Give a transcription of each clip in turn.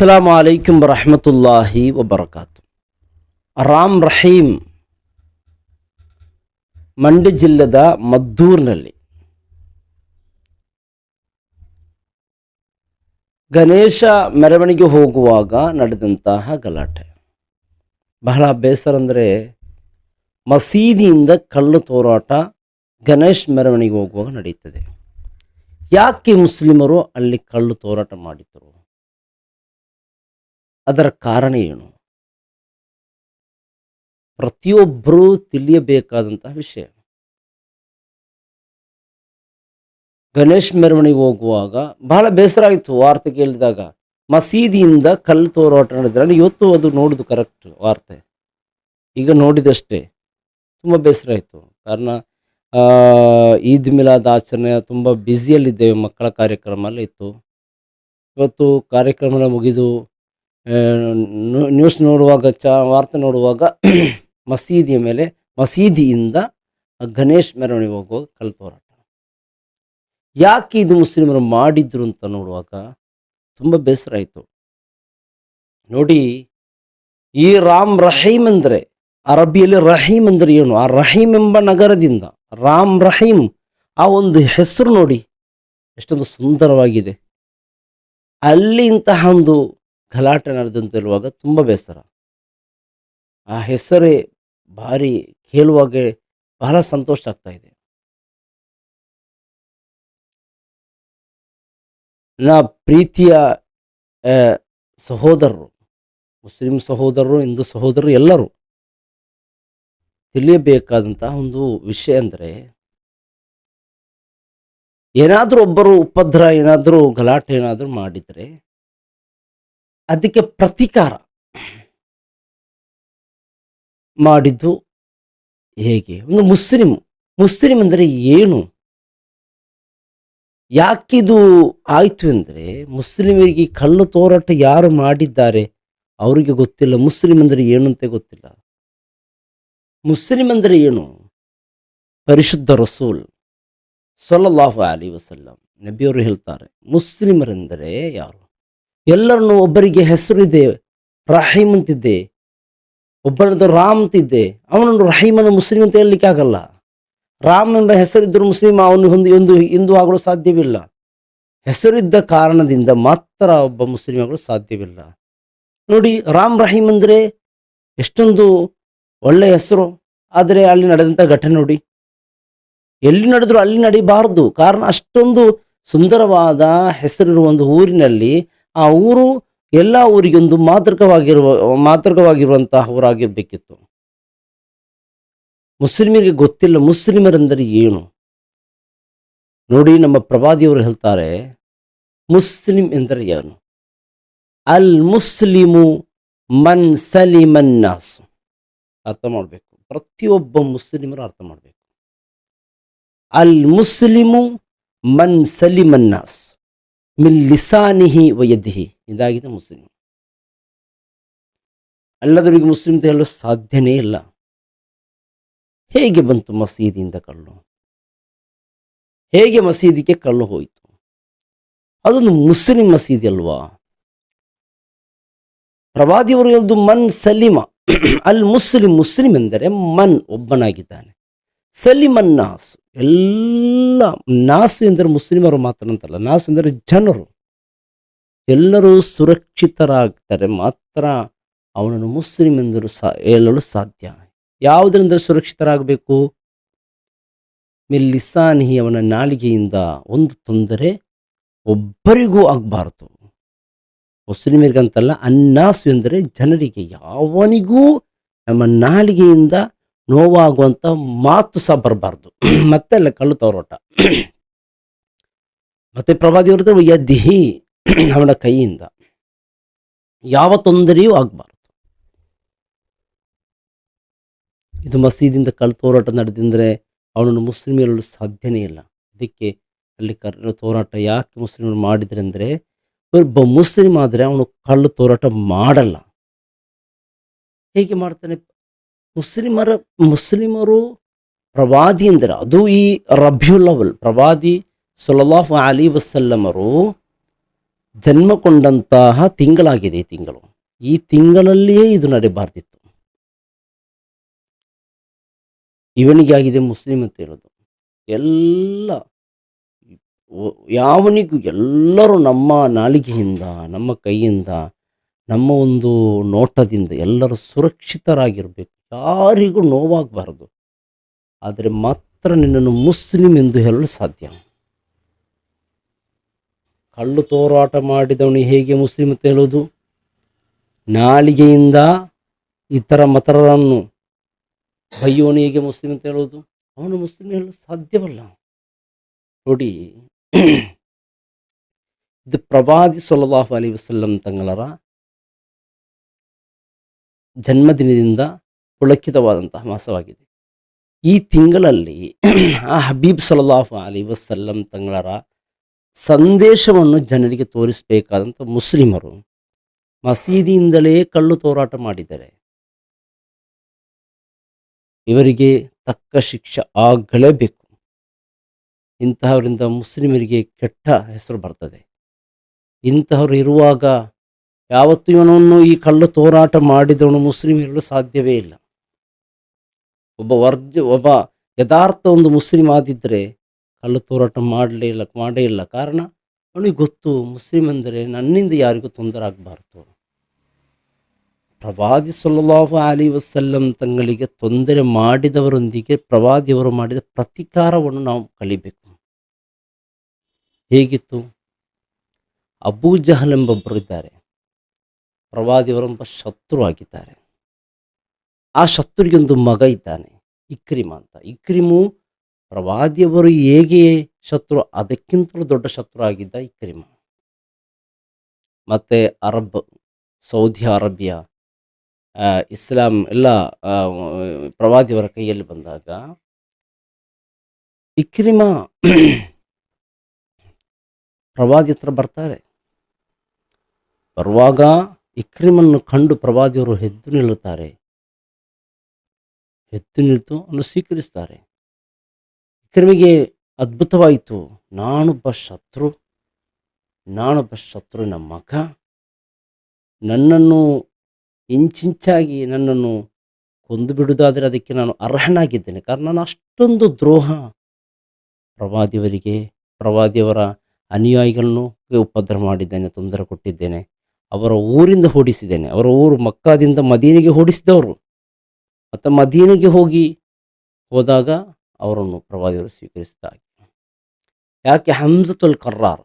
ಅಸ್ಸಲಾಂ ವಲೈಕುಂ ವರಹಮತುಲ್ಲಾಹಿ ವಬರ್ಕಾತು ರಾಮ್ ರಹೀಮ್ ಮಂಡ್ಯ ಜಿಲ್ಲೆದ ಮದ್ದೂರಿನಲ್ಲಿ ಗಣೇಶ ಮೆರವಣಿಗೆ ಹೋಗುವಾಗ ನಡೆದಂತಹ ಗಲಾಟೆ ಬಹಳ ಬೇಸರ ಅಂದರೆ ಮಸೀದಿಯಿಂದ ಕಳ್ಳು ತೋರಾಟ ಗಣೇಶ್ ಮೆರವಣಿಗೆ ಹೋಗುವಾಗ ನಡೆಯುತ್ತದೆ ಯಾಕೆ ಮುಸ್ಲಿಮರು ಅಲ್ಲಿ ಕಳ್ಳು ತೋರಾಟ ಮಾಡಿದರು ಅದರ ಕಾರಣ ಏನು? ಪ್ರತಿಯೊಬ್ಬರೂ ತಿಳಿಯಬೇಕಾದಂತಹ ವಿಷಯ. ಗಣೇಶ್ ಮೆರವಣಿಗೆ ಹೋಗುವಾಗ ಬಹಳ ಬೇಸರ ಆಯಿತು ವಾರ್ತೆ ಕೇಳಿದಾಗ. ಮಸೀದಿಯಿಂದ ಕಲ್ಲು ತೋರಾಟ ನಡೆದ್ರೆ ಇವತ್ತು ಅದು ನೋಡುದು ಕರೆಕ್ಟ್ ವಾರ್ತೆ. ಈಗ ನೋಡಿದಷ್ಟೇ. ತುಂಬ ಬೇಸರ ಆಯಿತು. ಕಾರಣ ಈದ್ ಮಿಲಾದ್ ಆಚರಣೆ ತುಂಬ ಬ್ಯುಸಿಯಲ್ಲಿದ್ದೇವೆ ಮಕ್ಕಳ ಕಾರ್ಯಕ್ರಮ ಎಲ್ಲ ಇತ್ತು. ಇವತ್ತು ಕಾರ್ಯಕ್ರಮ ಮುಗಿದು ನ್ಯೂಸ್ ನೋಡುವಾಗ ಚ, ವಾರ್ತೆ ನೋಡುವಾಗ ಮಸೀದಿಯ ಮೇಲೆ, ಮಸೀದಿಯಿಂದ ಗಣೇಶ್ ಮೆರವಣಿಗೆ ಹೋಗುವಾಗ ಕಲ್ಲು ಯಾಕೆ ಇದು ಮುಸ್ಲಿಮರು ಮಾಡಿದ್ರು ಅಂತ ನೋಡುವಾಗ ತುಂಬ ಬೇಸರ ಆಯಿತು. ನೋಡಿ, ಈ ರಾಮ್ ರಹೀಮ್ ಅಂದರೆ, ಅರಬಿಯಲ್ಲಿ ರಹೀಮ್ ಅಂದರೆ ಏನು? ಆ ರಹೀಮ್ ಎಂಬ ನಗರದಿಂದ, ರಾಮ್ ರಹೀಮ್, ಆ ಒಂದು ಹೆಸರು ನೋಡಿ, ಎಷ್ಟೊಂದು ಸುಂದರವಾಗಿದೆ. ಅಲ್ಲಿ ಇಂತಹ ಒಂದು ಗಲಾಟೆ ನಡೆದಂತಿರುವಾಗ ತುಂಬ ಬೇಸರ. ಆ ಹೆಸರೇ ಭಾರಿ ಕೇಳುವಾಗ ಬಹಳ ಸಂತೋಷ ಆಗ್ತಾ ಇದೆ. ನಾ ಪ್ರೀತಿಯ ಸಹೋದರರು, ಮುಸ್ಲಿಂ ಸಹೋದರರು, ಹಿಂದೂ ಸಹೋದರರು ಎಲ್ಲರೂ ತಿಳಿಯಬೇಕಾದಂತಹ ಒಂದು ವಿಷಯ ಅಂದರೆ ಏನಾದರೂ ಒಬ್ಬರು ಉಪದ್ರ ಏನಾದರೂ ಗಲಾಟೆ ಏನಾದರೂ ಮಾಡಿದರೆ ಅದಕ್ಕೆ ಪ್ರತೀಕಾರ ಮಾಡಿದ್ದು ಹೇಗೆ? ಒಂದು ಮುಸ್ಲಿಂ ಮುಸ್ಲಿಂ ಅಂದರೆ ಏನು? ಯಾಕಿದು ಆಯಿತು ಅಂದರೆ ಮುಸ್ಲಿಮರಿಗೆ ಕಲ್ಲು ತೋರಾಟ ಯಾರು ಮಾಡಿದ್ದಾರೆ ಅವರಿಗೆ ಗೊತ್ತಿಲ್ಲ. ಮುಸ್ಲಿಂ ಅಂದರೆ ಏನು ಅಂತ ಗೊತ್ತಿಲ್ಲ. ಮುಸ್ಲಿಂ ಅಂದರೆ ಏನು? ಪರಿಶುದ್ಧ ರಸೂಲ್ ಸೊಲ್ಲಾಹು ಅಲಿ ವಸಲ್ಲಂ, ನಬಿಯವರು ಹೇಳ್ತಾರೆ, ಮುಸ್ಲಿಮರೆಂದರೆ ಯಾರು? ಎಲ್ಲರನ್ನು ಒಬ್ಬರಿಗೆ ಹೆಸರಿದೆ, ರಹೀಮ್ ಅಂತಿದ್ದೆ. ಒಬ್ಬರದ್ದು ರಾಮ್ ಅಂತಿದ್ದೆ. ಅವನನ್ನು ರಹೀಮನ್ನು ಮುಸ್ಲಿಂ ಅಂತ ಹೇಳಲಿಕ್ಕೆ ಆಗಲ್ಲ. ರಾಮ್ ಎಂಬ ಹೆಸರಿದ್ದರೂ ಮುಸ್ಲಿಂ, ಅವನು ಒಂದು ಒಂದು ಹಿಂದೂ ಆಗಲು ಸಾಧ್ಯವಿಲ್ಲ. ಹೆಸರಿದ್ದ ಕಾರಣದಿಂದ ಮಾತ್ರ ಒಬ್ಬ ಮುಸ್ಲಿಂ ಆಗಲು ಸಾಧ್ಯವಿಲ್ಲ. ನೋಡಿ, ರಾಮ್ ರಹೀಮ್ ಅಂದರೆ ಎಷ್ಟೊಂದು ಒಳ್ಳೆಯ ಹೆಸರು. ಆದರೆ ಅಲ್ಲಿ ನಡೆದಂಥ ಘಟನೆ ನೋಡಿ. ಎಲ್ಲಿ ನಡೆದರೂ ಅಲ್ಲಿ ನಡಿಬಾರದು. ಕಾರಣ ಅಷ್ಟೊಂದು ಸುಂದರವಾದ ಹೆಸರಿರುವ ಒಂದು ಊರಿನಲ್ಲಿ ಆ ಊರು ಎಲ್ಲ ಊರಿಗೊಂದು ಮಾತೃಕವಾಗಿರುವ ಮಾತೃಕವಾಗಿರುವಂತಹ ಊರಾಗಿರ್ಬೇಕಿತ್ತು ಮುಸ್ಲಿಮರಿಗೆ ಗೊತ್ತಿಲ್ಲ, ಮುಸ್ಲಿಮರೆಂದರೆ ಏನು? ನೋಡಿ ನಮ್ಮ ಪ್ರವಾದಿಯವರು ಹೇಳ್ತಾರೆ, ಮುಸ್ಲಿಂ ಎಂದರೆ ಏನು? ಅಲ್ ಮುಸ್ಲಿಮು ಮನ್ ಸಲಿಮನ್ನಾಸ್ ಅರ್ಥ ಮಾಡಬೇಕು. ಪ್ರತಿಯೊಬ್ಬ ಮುಸ್ಲಿಮರು ಅರ್ಥ ಮಾಡಬೇಕು. ಅಲ್ ಮುಸ್ಲಿಮು ಮನ್ ಸಲಿಮನ್ನಾಸ್ ಮಿಲ್ ಲಿಸಾನಿಹಿ ವಯದಿಹಿ ಇದಾಗಿದೆ ಮುಸ್ಲಿಂ. ಅಲ್ಲದವರಿಗೆ ಮುಸ್ಲಿಂ ಅಂತ ಹೇಳಲು ಸಾಧ್ಯನೇ ಇಲ್ಲ. ಹೇಗೆ ಬಂತು ಮಸೀದಿಯಿಂದ ಕಳ್ಳು ಹೇಗೆ ಮಸೀದಿಗೆ ಕಳ್ಳು ಹೋಯಿತು? ಅದೊಂದು ಮುಸ್ಲಿಂ ಮಸೀದಿ ಅಲ್ವಾ? ಪ್ರವಾದಿಯವರು ಹೇಳ್ದು ಮನ್ ಸಲೀಮ. ಅಲ್ ಮುಸ್ಲಿಂ ಮುಸ್ಲಿಂ ಎಂದರೆ ಮನ್ ಒಬ್ಬನಾಗಿದ್ದಾನೆ. ಸಲಿಮನ್ ನಾಸು ಎಲ್ಲ ನಾಸು ಎಂದರೆ ಮುಸ್ಲಿಮರು ಮಾತ್ರ ಅಂತಲ್ಲ ನಾಸು ಎಂದರೆ ಜನರು. ಎಲ್ಲರೂ ಸುರಕ್ಷಿತರಾಗ್ತಾರೆ, ಮಾತ್ರ ಅವನನ್ನು ಮುಸ್ಲಿಂ ಎಂದರು ಸಾ, ಹೇಳಲು ಸಾಧ್ಯ. ಯಾವುದರಿಂದ ಸುರಕ್ಷಿತರಾಗಬೇಕು? ಮಿಲ್ಲಿಸಾನಿಹಿ ಅವನ ನಾಲಿಗೆಯಿಂದ ಒಂದು ತೊಂದರೆ, ಒಬ್ಬರಿಗೂ ಆಗಬಾರ್ದು. ಮುಸ್ಲಿಮರಿಗಂತಲ್ಲ, ಅನ್ನಾಸು ಎಂದರೆ ಜನರಿಗೆ, ಯಾವನಿಗೂ ನಮ್ಮ ನಾಲಿಗೆಯಿಂದ ನೋವಾಗುವಂಥ ಮಾತು ಸಹ ಬರಬಾರ್ದು. ಮತ್ತೆ ಅಲ್ಲ ಕಳ್ಳು ತವರೋಟ. ಮತ್ತೆ ಪ್ರವಾದಿ ಯದಿಹಿ ಅವನ ಕೈಯಿಂದ. ಯಾವ ತೊಂದರೆಯೂ ಆಗಬಾರ್ದು. ಇದು ಮಸೀದಿಯಿಂದ ಕಳ್ಳು ತೋರಾಟ ನಡೆದಿದ್ರೆ ಅವನನ್ನು ಮುಸ್ಲಿಮರು ಸಾಧ್ಯನೇ ಇಲ್ಲ. ಅದಕ್ಕೆ ಅಲ್ಲಿ ಕರ್ ತೋರಾಟ ಯಾಕೆ ಮುಸ್ಲಿಮರು ಮಾಡಿದ್ರೆ ಅಂದರೆ, ಒಬ್ಬ ಮುಸ್ಲಿಮ್ ಆದರೆ ಅವನು ಕಳ್ಳು ತೋರಾಟ ಮಾಡಲ್ಲ. ಹೇಗೆ ಮಾಡ್ತಾನೆ? ಮುಸ್ಲಿಮರ, ಮುಸ್ಲಿಮರು ಪ್ರವಾದಿ ಎಂದರೆ ಅದು ಈ ರಬ್ಯುಲ್ ಅವಲ್, ಪ್ರವಾದಿ ಸುಲಲಾಫ್ ಅಲಿ ವಸಲ್ಲಮರು ಜನ್ಮಕೊಂಡಂತಹ ತಿಂಗಳಾಗಿದೆ ಈ ತಿಂಗಳು. ಈ ತಿಂಗಳಲ್ಲಿಯೇ ಇದು ನಡೆಯಬಾರ್ದಿತ್ತು ಇವನಿಗೆ ಆಗಿದೆ ಮುಸ್ಲಿಂ ಅಂತ ಹೇಳೋದು. ಎಲ್ಲ ಯಾವನಿಗೂ ಎಲ್ಲರೂ ನಮ್ಮ ನಾಲಿಗೆಯಿಂದ, ನಮ್ಮ ಕೈಯಿಂದ, ನಮ್ಮ ಒಂದು ನೋಟದಿಂದ ಎಲ್ಲರೂ ಸುರಕ್ಷಿತರಾಗಿರಬೇಕು. ಯಾರಿಗೂ ನೋವಾಗಬಾರದು. ಆದರೆ ಮಾತ್ರ ನಿನ್ನನ್ನು ಮುಸ್ಲಿಂ ಎಂದು ಹೇಳಲು ಸಾಧ್ಯ. ಕಳ್ಳು ತೋರಾಟ ಮಾಡಿದವನು ಹೇಗೆ ಮುಸ್ಲಿಂ ಅಂತ ಹೇಳೋದು ನಾಲಿಗೆಯಿಂದ ಇತರ ಮತರರನ್ನು ಬೈಯೋನು ಹೇಗೆ ಮುಸ್ಲಿಂ ಅಂತ ಹೇಳೋದು ಅವನು ಮುಸ್ಲಿಂ ಹೇಳಲು ಸಾಧ್ಯವಲ್ಲ. ನೋಡಿ, ಇದು ಪ್ರವಾದಿ ಸೊಲ್ಲಾಹು ಅಲಿ ವಸಲ್ಲಂ ತಂಗಳರ ಜನ್ಮದಿನದಿಂದ ಪುಳಕಿತವಾದಂತಹ ಮಾಸವಾಗಿದೆ. ಈ ತಿಂಗಳಲ್ಲಿ ಆ ಹಬೀಬ್ ಸಲ್ಲಾಹು ಅಲಿ ವಸಲ್ಲಂ ತಂಗಳರ ಸಂದೇಶವನ್ನು ಜನರಿಗೆ ತೋರಿಸಬೇಕಾದಂಥ ಮುಸ್ಲಿಮರು ಮಸೀದಿಯಿಂದಲೇ ಕಳ್ಳು ತೋರಾಟ ಮಾಡಿದ್ದಾರೆ ಇವರಿಗೆ ತಕ್ಕ ಶಿಕ್ಷೆ ಆಗಲೇಬೇಕು. ಇಂತಹವರಿಂದ ಮುಸ್ಲಿಮರಿಗೆ ಕೆಟ್ಟ ಹೆಸರು ಬರ್ತದೆ. ಇಂತಹವರು ಇರುವಾಗ ಯಾವತ್ತೂ ಇವನನ್ನು ಈ ಕಳ್ಳು ತೋರಾಟ ಮಾಡಿದವನು ಮುಸ್ಲಿಮ್ ಇರಲು ಸಾಧ್ಯವೇ ಇಲ್ಲ. ಒಬ್ಬ ವರ್ಜ, ಒಬ್ಬ ಯಥಾರ್ಥ ಒಂದು ಮುಸ್ಲಿಂ ಆದಿದ್ದರೆ ಕಲ್ಲು ತೋರಾಟ ಮಾಡಲೇ ಇಲ್ಲ, ಮಾಡೇ ಇಲ್ಲ. ಕಾರಣ, ಅವನಿಗೆ ಗೊತ್ತು ಮುಸ್ಲಿಂ ಅಂದರೆ ನನ್ನಿಂದ ಯಾರಿಗೂ ತೊಂದರೆ ಆಗಬಾರ್ದು. ಪ್ರವಾದಿ ಸೊಲ್ಲಾಹು ಅಲಿ ವಸಲ್ಲಂ ತಂಗಳಿಗೆ ತೊಂದರೆ ಮಾಡಿದವರೊಂದಿಗೆ ಪ್ರವಾದಿಯವರು ಮಾಡಿದ ಪ್ರತಿಕಾರವನ್ನು ನಾವು ಕಲಿಬೇಕು. ಹೇಗಿತ್ತು? ಅಬೂ ಜಹಲ್ ಎಂಬೊಬ್ಬರು ಇದ್ದಾರೆ. ಪ್ರವಾದಿಯವರೊಬ್ಬ ಶತ್ರು ಆಗಿದ್ದಾರೆ. ಆ ಶತ್ರುಗೊಂದು ಮಗ ಇದ್ದಾನೆ, ಇಕ್ರಿಮ ಅಂತ. ಇಕ್ರಿಮು ಪ್ರವಾದಿಯವರು ಹೇಗೆ ಶತ್ರು, ಅದಕ್ಕಿಂತಲೂ ದೊಡ್ಡ ಶತ್ರು ಆಗಿದ್ದ ಇಕ್ರಿಮ. ಮತ್ತೆ ಅರಬ್, ಸೌದಿ ಅರೇಬಿಯಾ ಇಸ್ಲಾಂ ಎಲ್ಲ ಪ್ರವಾದಿಯವರ ಕೈಯಲ್ಲಿ ಬಂದಾಗ ಇಕ್ರಿಮ ಪ್ರವಾದಿ ಹತ್ರ ಬರ್ತಾರೆ. ಬರುವಾಗ ಇಕ್ರಿಮನ್ನು ಕಂಡು ಪ್ರವಾದಿಯವರು ಎದ್ದು ನಿಲ್ಲುತ್ತಾರೆ. ಎದ್ದು ನಿಂತು ಅನ್ನು ಸ್ವೀಕರಿಸ್ತಾರೆ. ವಿಕ್ರಮಿಗೆ ಅದ್ಭುತವಾಯಿತು. ನಾನೊಬ್ಬ ಶತ್ರು. ನಾನೊಬ್ಬ ಶತ್ರುವಿನ ಮಗ. ನನ್ನನ್ನು ಇಂಚಿಂಚಾಗಿ ನನ್ನನ್ನು ಕೊಂದು ಬಿಡುವುದಾದರೆ ಅದಕ್ಕೆ ನಾನು ಅರ್ಹನಾಗಿದ್ದೇನೆ. ಕಾರಣ ನಾನು ಅಷ್ಟೊಂದು ದ್ರೋಹ. ಪ್ರವಾದಿಯವರಿಗೆ, ಪ್ರವಾದಿಯವರ ಅನುಯಾಯಿಗಳನ್ನು ಉಪದ್ರ ಮಾಡಿದ್ದೇನೆ, ತೊಂದರೆ ಕೊಟ್ಟಿದ್ದೇನೆ. ಅವರ ಊರಿಂದ ಓಡಿಸಿದ್ದೇನೆ ಅವರ ಊರು ಮಕ್ಕಾದಿಂದ ಮದೀನಿಗೆ ಓಡಿಸಿದವರು ಮತ್ತು ಮದೀನಿಗೆ ಹೋಗಿ ಹೋದಾಗ ಅವರನ್ನು ಪ್ರವಾದಿಯವರು ಸ್ವೀಕರಿಸಿದಾಗ ಯಾಕೆ? ಹಂಸತುಲ್ ಕರ್ರಾರ್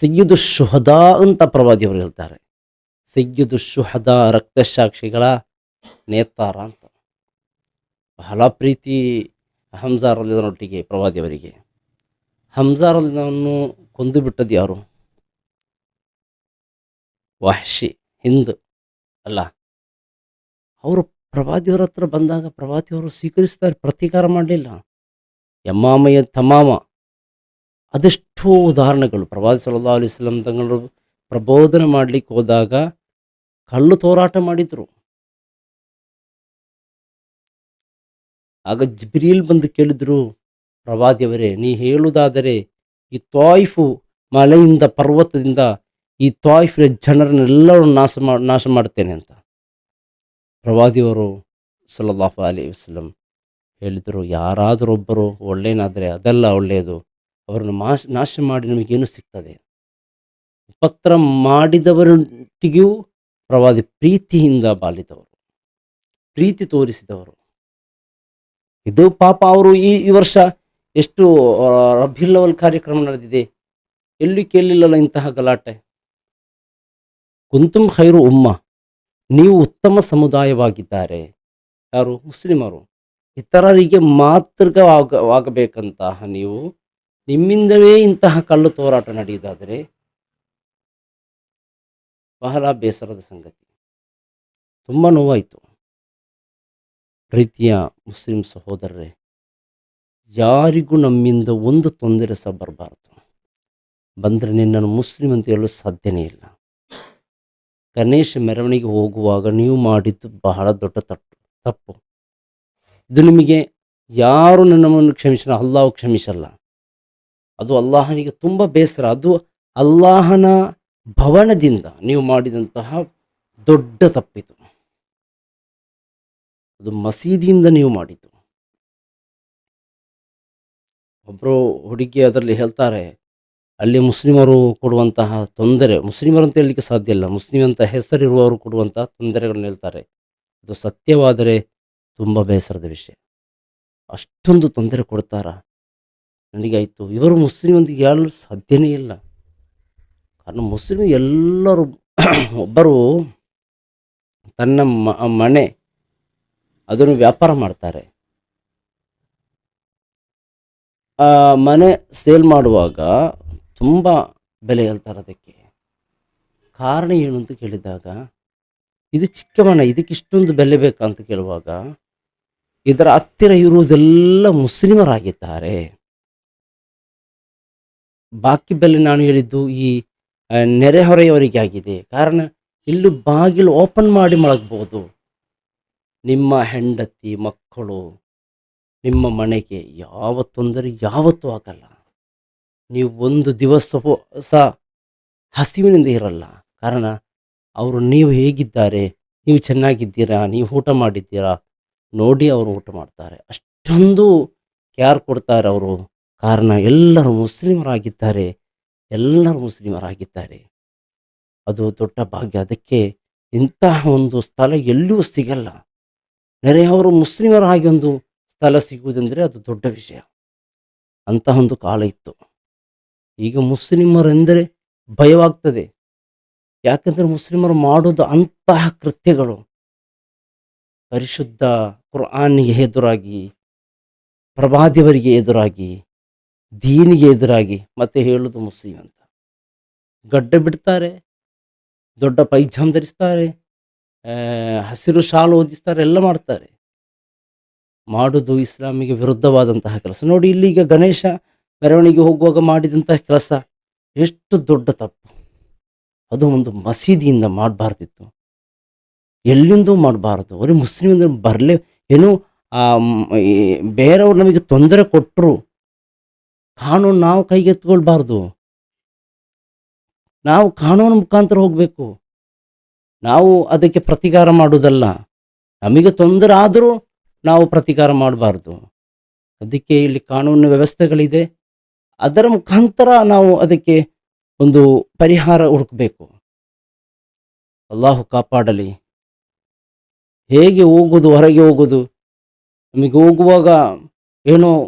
ಸಯ್ಯದು ಶುಹದಾ ಅಂತ ಪ್ರವಾದಿಯವರು ಹೇಳ್ತಾರೆ. ಸಯ್ಯದು ಶುಹದ ರಕ್ತಸಾಕ್ಷಿಗಳ ನೇತಾರ ಅಂತ. ಬಹಳ ಪ್ರೀತಿ ಹಂಸಾರಲ್ಲಿದ್ದನೊಟ್ಟಿಗೆ ಪ್ರವಾದಿಯವರಿಗೆ. ಹಂಸಾರಲ್ಲಿದ್ದವನ್ನು ಕೊಂದು ಬಿಟ್ಟದ್ದು ಯಾರು? ವಹಶಿ, ಹಿಂದ್, ಅಲ್ಲ. ಅವರು ಪ್ರವಾದಿಯವರ ಹತ್ರ ಬಂದಾಗ ಪ್ರಭಾತಿಯವರು ಸ್ವೀಕರಿಸ್ತಾರೆ, ಪ್ರತೀಕಾರ ಮಾಡಲಿಲ್ಲ. ಯಮ್ಮಾಮಯ್ಯ ತಮಾಮ ಅದೆಷ್ಟೋ ಉದಾಹರಣೆಗಳು. ಪ್ರವಾದಿ ಸಲ್ಲಾ ಅಲಿಸ್ಲಂ ತಂಗಳು ಪ್ರಬೋಧನೆ ಮಾಡಲಿಕ್ಕೆ ಹೋದಾಗ ಕಳ್ಳು ತೋರಾಟ ಮಾಡಿದರು. ಆಗ ಜಿಬ್ರೀಲ್ ಬಂದು ಕೇಳಿದ್ರು, ಪ್ರವಾದಿಯವರೇ, ನೀ ಹೇಳುವುದಾದರೆ ಈ ತಾಯ್ಫು ಮಲೆಯಿಂದ, ಪರ್ವತದಿಂದ ಈ ತಾಯ್ಫಿನ ಜನರನ್ನೆಲ್ಲರೂ ನಾಶ ಮಾ, ನಾಶ ಮಾಡ್ತೇನೆ ಅಂತ. ಪ್ರವಾದಿಯವರು ಸಲ್ಲಲ್ಲಾಹು ಅಲಿ ವಸಲಂ ಹೇಳಿದರು, ಯಾರಾದರೊಬ್ಬರು ಒಳ್ಳೆಯನಾದರೆ ಅದೆಲ್ಲ ಒಳ್ಳೆಯದು. ಅವರನ್ನು ಮಾಶ್, ನಾಶ ಮಾಡಿ ನಮಗೇನು ಸಿಗ್ತದೆ? ಪತ್ರ ಮಾಡಿದವರೊಟ್ಟಿಗೂ ಪ್ರವಾದಿ ಪ್ರೀತಿಯಿಂದ ಬಾಲಿದವರು ಪ್ರೀತಿ ತೋರಿಸಿದವರು. ಇದು ಪಾಪ ಅವರು ಈ ಈ ವರ್ಷ ಎಷ್ಟು ರಬ್ಬಿಲ್ಲವಲ್ ಕಾರ್ಯಕ್ರಮ ನಡೆದಿದೆ. ಎಲ್ಲಿ ಕೇಳಲಿಲ್ಲಲ್ಲ ಇಂತಹ ಗಲಾಟೆ. ಕುಂತುಂ ಖೈರು ಉಮ್ಮ. ನೀವು ಉತ್ತಮ ಸಮುದಾಯವಾಗಿದ್ದಾರೆ. ಯಾರು? ಮುಸ್ಲಿಮರು. ಇತರರಿಗೆ ಮಾತೃಕವಾಗಬೇಕಂತಹ ನೀವು ನಿಮ್ಮಿಂದವೇ ಇಂತಹ ಕಳ್ಳು ತೋರಾಟ ನಡೆಯುವುದಾದರೆ ಬಹಳ ಬೇಸರದ ಸಂಗತಿ. ತುಂಬ ನೋವಾಯಿತು. ಪ್ರೀತಿಯ ಮುಸ್ಲಿಂ ಸಹೋದರರೇ, ಯಾರಿಗೂ ನಮ್ಮಿಂದ ಒಂದು ತೊಂದರೆ ಸಹ ಬರಬಾರ್ದು. ಬಂದರೆ ನಿನ್ನನ್ನು ಮುಸ್ಲಿಂ ಅಂತ ಹೇಳಲು ಸಾಧ್ಯನೇ ಇಲ್ಲ. ಗಣೇಶ ಮೆರವಣಿಗೆ ಹೋಗುವಾಗ ನೀವು ಮಾಡಿದ್ದು ಬಹಳ ದೊಡ್ಡ ತಪ್ಪು ತಪ್ಪು. ಇದು ನಿಮಗೆ ಯಾರು ನನ್ನನ್ನು ಕ್ಷಮಿಸಲ್ಲ, ಅಲ್ಲಾಹು ಕ್ಷಮಿಸಲ್ಲ. ಅದು ಅಲ್ಲಾಹನಿಗೆ ತುಂಬ ಬೇಸರ. ಅದು ಅಲ್ಲಾಹನ ಭವನದಿಂದ ನೀವು ಮಾಡಿದಂತಹ ದೊಡ್ಡ ತಪ್ಪಿತು ಅದು ಮಸೀದಿಯಿಂದ ನೀವು ಮಾಡಿದ್ದು. ಒಬ್ಬರು ಹುಡುಗಿ ಅದರಲ್ಲಿ ಹೇಳ್ತಾರೆ ಅಲ್ಲಿ ಮುಸ್ಲಿಮರು ಕೊಡುವಂತಹ ತೊಂದರೆ, ಮುಸ್ಲಿಮರು ಅಂತ ಹೇಳಲಿಕ್ಕೆ ಸಾಧ್ಯ ಇಲ್ಲ. ಮುಸ್ಲಿಂ ಅಂತ ಹೆಸರಿರುವವರು ಕೊಡುವಂತಹ ತೊಂದರೆಗಳನ್ನು ಹೇಳ್ತಾರೆ. ಅದು ಸತ್ಯವಾದರೆ ತುಂಬ ಬೇಸರದ ವಿಷಯ. ಅಷ್ಟೊಂದು ತೊಂದರೆ ಕೊಡ್ತಾರ? ನನಗಾಯಿತು. ಇವರು ಮುಸ್ಲಿಂ ಅಂತ ಹೇಳಲು ಸಾಧ್ಯನೇ ಇಲ್ಲ. ಕಾರಣ ಮುಸ್ಲಿಂ ಎಲ್ಲರೂ ಒಬ್ಬರು ತನ್ನ ಮನೆ ಅದನ್ನು ವ್ಯಾಪಾರ ಮಾಡ್ತಾರೆ. ಮನೆ ಸೇಲ್ ಮಾಡುವಾಗ ತುಂಬ ಬೆಲೆ ಹೇಳ್ತಾರೆ ಅದಕ್ಕೆ. ಕಾರಣ ಏನು ಅಂತ ಕೇಳಿದಾಗ, ಇದು ಚಿಕ್ಕ ಇದಕ್ಕೆ ಇಷ್ಟೊಂದು ಬೆಲೆ ಬೇಕಾ ಅಂತ ಕೇಳುವಾಗ, ಇದರ ಹತ್ತಿರ ಇರುವುದೆಲ್ಲ ಮುಸ್ಲಿಮರಾಗಿದ್ದಾರೆ. ಬಾಕಿ ಬೆಲೆ ನಾನು ಹೇಳಿದ್ದು ಈ ನೆರೆಹೊರೆಯವರಿಗೆ ಆಗಿದೆ. ಕಾರಣ, ಇಲ್ಲಿ ಬಾಗಿಲು ಓಪನ್ ಮಾಡಿ ಮಲಗಬಹುದು ನಿಮ್ಮ ಹೆಂಡತಿ, ಮಕ್ಕಳು, ನಿಮ್ಮ ಮನೆಗೆ ಯಾವ ತೊಂದರೆ ಯಾವತ್ತೂ ಆಗಲ್ಲ. ನೀವು ಒಂದು ದಿವಸ ಸಹ ಹಸಿವಿನಿಂದ ಇರಲ್ಲ. ಕಾರಣ, ಅವರು ನೀವು ಹೇಗಿದ್ದಾರೆ? ನೀವು ಚೆನ್ನಾಗಿದ್ದೀರಾ? ನೀವು ಊಟ ಮಾಡಿದ್ದೀರಾ? ನೋಡಿ ಅವರು ಊಟ ಮಾಡ್ತಾರೆ. ಅಷ್ಟೊಂದು ಕೇರ್ ಕೊಡ್ತಾರೆ ಅವರು. ಕಾರಣ, ಎಲ್ಲರೂ ಮುಸ್ಲಿಮರಾಗಿದ್ದಾರೆ. ಎಲ್ಲರೂ ಮುಸ್ಲಿಮರಾಗಿದ್ದಾರೆ. ಅದು ದೊಡ್ಡ ಭಾಗ್ಯ. ಅದಕ್ಕೆ ಇಂತಹ ಒಂದು ಸ್ಥಳ ಎಲ್ಲೂ ಸಿಗಲ್ಲ. ನೆರೆಯವರು ಮುಸ್ಲಿಮರಾಗಿ ಒಂದು ಸ್ಥಳ ಸಿಗುವುದೆಂದರೆ ಅದು ದೊಡ್ಡ ವಿಷಯ. ಅಂತಹ ಒಂದು ಕಾಲ ಇತ್ತು. ಈಗ ಮುಸ್ಲಿಮರೆಂದರೆ ಭಯವಾಗ್ತದೆ. ಯಾಕಂದರೆ ಮುಸ್ಲಿಮರು ಮಾಡೋದು ಅಂತಹ ಕೃತ್ಯಗಳು. ಪರಿಶುದ್ಧ ಕುರ್ಆನಿಗೆ ಎದುರಾಗಿ ಪ್ರಭಾದಿಯವರಿಗೆ ಎದುರಾಗಿ, ದೀನಿಗೆ ಎದುರಾಗಿ ಮತ್ತೆ ಹೇಳೋದು ಮುಸ್ಲಿಂ ಅಂತ. ಗಡ್ಡ ಬಿಡ್ತಾರೆ, ದೊಡ್ಡ ಪೈಜಾಮ್ ಧರಿಸ್ತಾರೆ ಹಸಿರು ಶಾಲು ಓದಿಸ್ತಾರೆ ಎಲ್ಲ ಮಾಡ್ತಾರೆ. ಮಾಡೋದು ಇಸ್ಲಾಮಿಗೆ ವಿರುದ್ಧವಾದಂತಹ ಕೆಲಸ. ನೋಡಿ, ಇಲ್ಲಿ ಈಗ ಗಣೇಶ ಮೆರವಣಿಗೆ ಹೋಗುವಾಗ ಮಾಡಿದಂತಹ ಕೆಲಸ ಎಷ್ಟು ದೊಡ್ಡ ತಪ್ಪು. ಅದು ಒಂದು ಮಸೀದಿಯಿಂದ ಮಾಡಬಾರ್ದಿತ್ತು. ಎಲ್ಲಿಂದೂ ಮಾಡಬಾರ್ದು. ಅವರೇ ಮುಸ್ಲಿಮ್ ಬರಲೇ ಏನು ಆ, ಬೇರೆಯವ್ರು ನಮಗೆ ತೊಂದರೆ ಕೊಟ್ಟರು ಕಾನೂನು ನಾವು ಕೈಗೆತ್ಕೊಳ್ಬಾರ್ದು ನಾವು ಕಾನೂನು ಮುಖಾಂತರ ಹೋಗಬೇಕು. ನಾವು ಅದಕ್ಕೆ ಪ್ರತಿಕಾರ ಮಾಡುವುದಲ್ಲ. ನಮಗೆ ತೊಂದರೆ ಆದರೂ ನಾವು ಪ್ರತಿಕಾರ ಮಾಡಬಾರ್ದು. ಅದಕ್ಕೆ ಇಲ್ಲಿ ಕಾನೂನು ವ್ಯವಸ್ಥೆಗಳಿದೆ. ಅದರ ಮುಖಾಂತರ ನಾವು ಅದಕ್ಕೆ ಒಂದು ಪರಿಹಾರ ಹುಡುಕಬೇಕು. ಅಲ್ಲಾಹು ಕಾಪಾಡಲಿ. ಹೇಗೆ ಹೋಗುವುದು ಹೊರಗೆ ಹೋಗುವುದು ನಮಗೆ ಹೋಗುವಾಗ ಏನೋ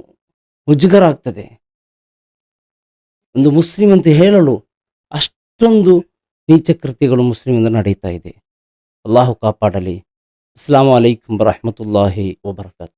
ಮುಜುಗರ ಆಗ್ತದೆ. ಒಂದು ಮುಸ್ಲಿಂ ಅಂತ ಹೇಳಲು ಅಷ್ಟೊಂದು ನೀಚ ಕೃತ್ಯಗಳು ಮುಸ್ಲಿಮಿಂದ ನಡೀತಾ ಇದೆ. ಅಲ್ಲಾಹು ಕಾಪಾಡಲಿ. ಅಸ್ಲಾಂ ಅಲೈಕುಮ್ ವರಹಮತುಲ್ಲಾಹಿ ವಬರ್ಕಾತ್.